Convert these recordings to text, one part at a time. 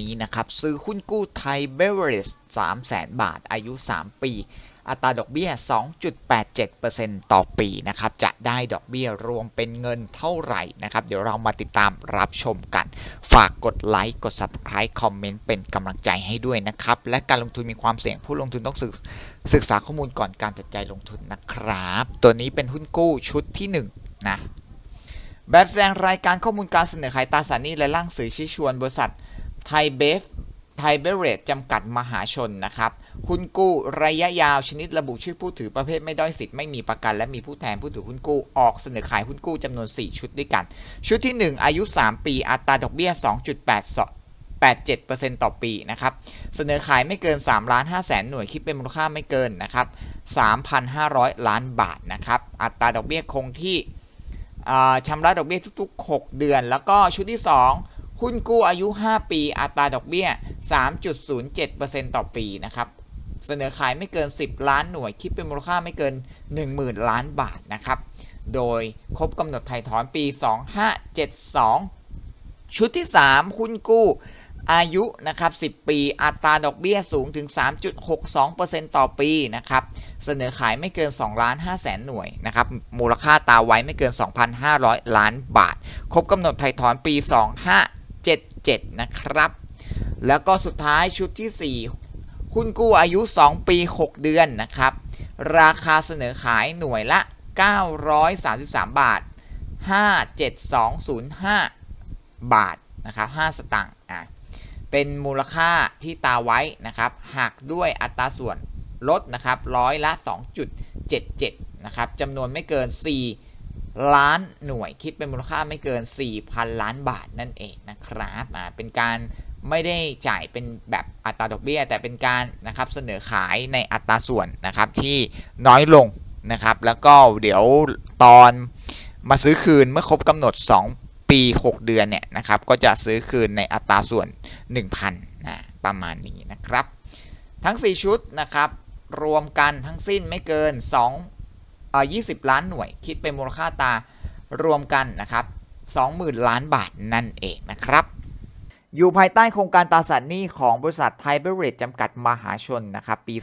นี้นะครับ ซื้อหุ้นกู้ไทยเบเวอร์เรจ3 0 0 0 0 0บาท อายุ 3 ปี อัตราดอกเบี้ย 2.87%ต่อปีนะครับ จะได้ดอกเบี้ยรวมเป็นเงินเท่าไหร่นะครับ เดี๋ยวเรามาติดตามรับชมกัน ฝากกดไลค์ กด Subscribe คอมเมนต์เป็นกำลังใจให้ด้วยนะครับ และการลงทุนมีความเสี่ยงผู้ลงทุนต้องศึกศึกษาข้อมูลก่อนการตัดใจลงทุนนะครับ ตัวนี้เป็นหุ้นกู้ชุดที่ 1 นะแบบแสดงรายการข้อมูลการเสนอขายตราสารหนี้และร่างสื่อชี้ชวนบริษัท ไทยเบฟไทยเบเรจจำกัดมหาชนนะครับหุ้นกู้ระยะยาวชนิดระบุชื่อผู้ถือประเภทไม่ด้อยสิทธิ์ไม่มีประกัน และมีผู้แทนผู้ถือหุ้นกู้ออกเสนอขายหุ้นกู้จำนวน 4 ชุดด้วยกัน ชุดที่ 1 อายุ 3 ปีอัตราดอกเบี้ย 2.87%ต่อปีนะครับ เสนอขายไม่เกิน3ล้าน5แสนหน่วยคิดเป็นมูลค่าไม่เกินนะครับ 3,500 ล้านบาทนะครับ อัตราดอกเบี้ยคงที่ชำระดอกเบี้ยทุก ๆ 6 เดือน แล้วก็ชุดที่ 2 หุ้นกู้อายุ 5 ปี อัตราดอกเบี้ย 3.07%ต่อปีนะครับ เสนอขายไม่เกิน 10 ล้านหน่วย คิดเป็นมูลค่าไม่เกิน 10,000 ล้านบาทนะครับ โดยครบกำหนดไถ่ถอนปี 2572 ชุดที่ 3 หุ้นกู้อายุนะครับ 10 ปี อัตราดอกเบี้ยสูงถึง 3.62%ต่อปีนะครับ เสนอขายไม่เกิน 2 ล้าน5แสนหน่วยนะครับ มูลค่าตาไว้ไม่เกิน 2,500 ล้านบาท ครบกำหนดไถ่ถอนปี 7 นะครับ แล้วก็สุดท้ายชุดที่ 4 หุ้นกู้อายุ 2 ปี 6 เดือนนะครับ ราคาเสนอขายหน่วยละ 933 บาท 57205 บาทนะครับ5สตางค์อะเป็นมูลค่าที่ตาไว้นะครับหักด้วยอัตราส่วนลดนะครับร้อยละ 2.77นะครับจำนวนไม่เกิน 4 ล้านหน่วยคิดเป็นมูลค่าไม่เกิน 4,000 ล้านบาทนั่นเองนะครับอ่าเป็นการไม่ได้จ่ายเป็นแบบอัตราดอกเบี้ย แต่เป็นการนะครับเสนอขายในอัตราส่วนนะครับที่น้อยลงนะครับ แล้วก็เดี๋ยวตอนมาซื้อคืนเมื่อครบกำหนด 2 ปี 6 เดือนเนี่ยนะครับก็จะซื้อคืนในอัตราส่วน 1,000นะประมาณนี้นะครับ ทั้ง 4 ชุดนะครับ รวมกันทั้งสิ้นไม่เกิน 2 เอ่อ20 ล้านหน่วย คิดเป็นมูลค่าตารวมกันนะครับ20,000 ล้านบาทนั่นเองนะครับ อยู่ภายใต้โครงการตราสารหนี้ของบริษัทไทยเบรจจำกัดมหาชนนะครับ ปี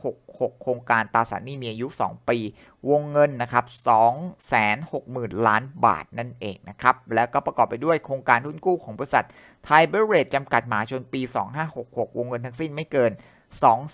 2566 โครงการตราสารหนี้มีอายุ 2 ปี วงเงินนะครับ260,000 ล้านบาทนั่นเองนะครับ แล้วก็ประกอบไปด้วยโครงการหุ้นกู้ของบริษัทไทยเบรจจำกัดมหาชนปี 2566 วงเงินทั้งสิ้นไม่เกิน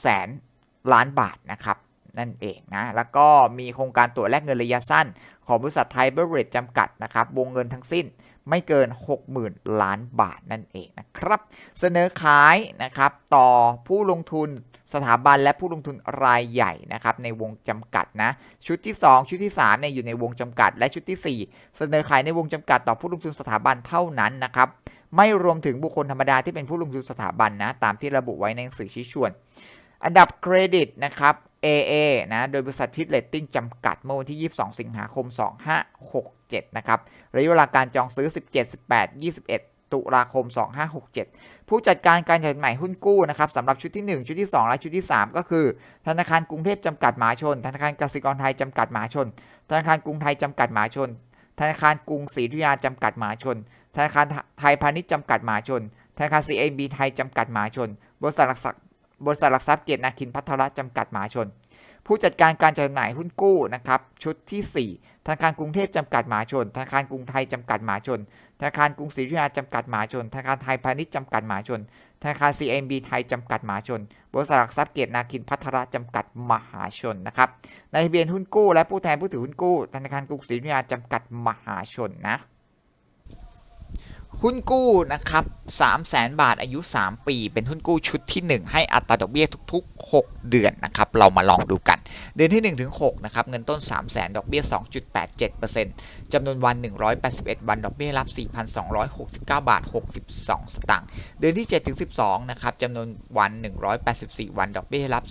200,000 ล้านบาทนะครับ นั่นเองนะ แล้วก็มีโครงการตรวจแลกเงินระยะสั้น ของบริษัทไทยเบเรจจำกัดนะครับ วงเงินทั้งสิ้นไม่เกิน 60,000 ล้านบาทนั่นเองนะครับ เสนอขายนะครับ ต่อผู้ลงทุนสถาบันและผู้ลงทุนรายใหญ่นะครับในวงจำกัดนะชุดที่ 2 ชุดที่3เนี่ยอยู่ในวงจำกัด และชุดที่ 4 เสนอขายในวงจำกัดต่อผู้ลงทุนสถาบันเท่านั้นนะครับไม่รวมถึงบุคคลธรรมดาที่เป็นผู้ลงทุนสถาบันนะตามที่ระบุไว้ในหนังสือชี้ชวน อันดับเครดิตนะครับ AA นะ โดยบริษัททิปเลตติ้งจำกัดเมื่อวันที่ 22 สิงหาคม 2567 นะครับ ระยะเวลาการจองซื้อ 17 18 21 ตุลาคม 2567 ผู้จัดการการจัดใหม่หุ้นกู้นะครับสำหรับชุดที่ 1 ชุดที่ 2 และชุดที่ 3 ก็คือ ธนาคารกรุงเทพจำกัดมหาชน ธนาคารกสิกรไทยจำกัดมหาชน ธนาคารกรุงไทยจำกัดมหาชน ธนาคารกรุงศรีอยุธยาจำกัดมหาชน ธนาคารไทยพาณิชย์จำกัดมหาชน ธนาคาร CAB ไทยจำกัดมหาชน บริษัทหลักทรัพย์ บริษัทหลักทรัพย์เกียรตินาคินพัทรจำกัดมหาชน ผู้จัดการการจำหน่ายหุ้นกู้นะครับชุดที่ 4 ธนาคารกรุงเทพจำกัดมหาชน ธนาคารกรุงไทยจำกัดมหาชน ธนาคารกรุงศรีอยุธยาจำกัดมหาชน ธนาคารไทยพาณิชย์จำกัดมหาชน ธนาคาร CMB ไทยจำกัดมหาชน บริษัทหลักทรัพย์เกียรตินาคินพัทรจำกัดมหาชนนะครับในทะเบียนหุ้นกู้และผู้แทนผู้ถือหุ้นกู้ ธนาคารกรุงศรีอยุธยาจำกัดมหาชนนะ หุ้นกู้นะครับ3 0 0แสนบาทอายุ 3 ปี เป็นหุ้นกู้ชุดที่ 1 ให้อัตราดอกเบี้ยทุก ๆ 6 เดือนนะครับ เรามาลองดูกัน เดือนที่1ถึง6นะครับ เงินต้น 3 0 0แสนดอกเบี้ย 2.87%จำนวนวัน 181 วัน ดอกเบี้ยรับ 4,269 บาท 62 สตางค์ เดือนที่7ถึง12 นะครับจำนวนวัน 184 วัน ดอกเบี้ยรับ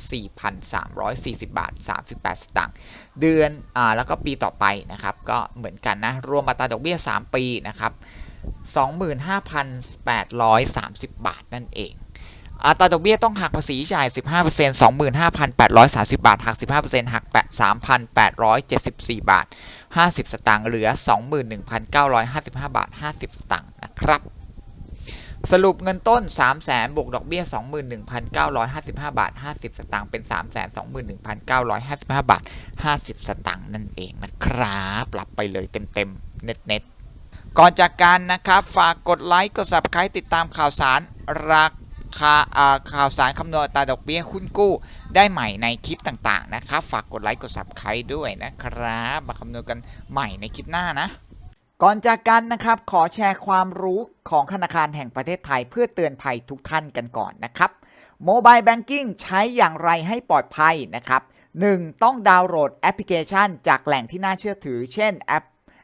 4,340 บาท 38 สตางค์ เดือน อ่า แล้วก็ปีต่อไปนะครับ ก็เหมือนกันนะ รวมอัตราดอกเบี้ย 3 ปีนะครับ 25,830 บาทนั่นเองอัตราดอกเบี้ยต้องหักภาษีจ่าย 15% 25,830 บาท หัก 15%หัก 3,874 บาท 50 สตางค์ เหลือ 21,955 บาท 50 สตางค์ นะครับ สรุปเงินต้น 3 0 0แสนบวกดอกเบี้ย 21,955 บาท 50 สตางค์ เป็น 3 2 1 955 บาท 50 สตางค์ นั่นเองนะครับ ปรับไปเลยเต็มๆ เน็ตๆ ก่อนจากกันนะครับฝากกดไลค์กด subscribe ติดตามข่าวสารราคาข่าวสารคำนวณอัตราดอกเบี้ยหุ้นกู้ ได้ใหม่ในคลิปต่างๆนะครับฝากกดไลค์กด subscribe ด้วยนะครับมาคำนวณกันใหม่ในคลิปหน้านะ ก่อนจากกันนะครับขอแชร์ความรู้ของธนาคารแห่งประเทศไทย เพื่อเตือนภัยทุกท่านกันก่อนนะครับโมบายแบงกิ้งใช้อย่างไรให้ปลอดภัยนะครับ 1. ต้องดาวน์โหลดแอปพลิเคชัน จากแหล่งที่น่าเชื่อถือ เช่นแอป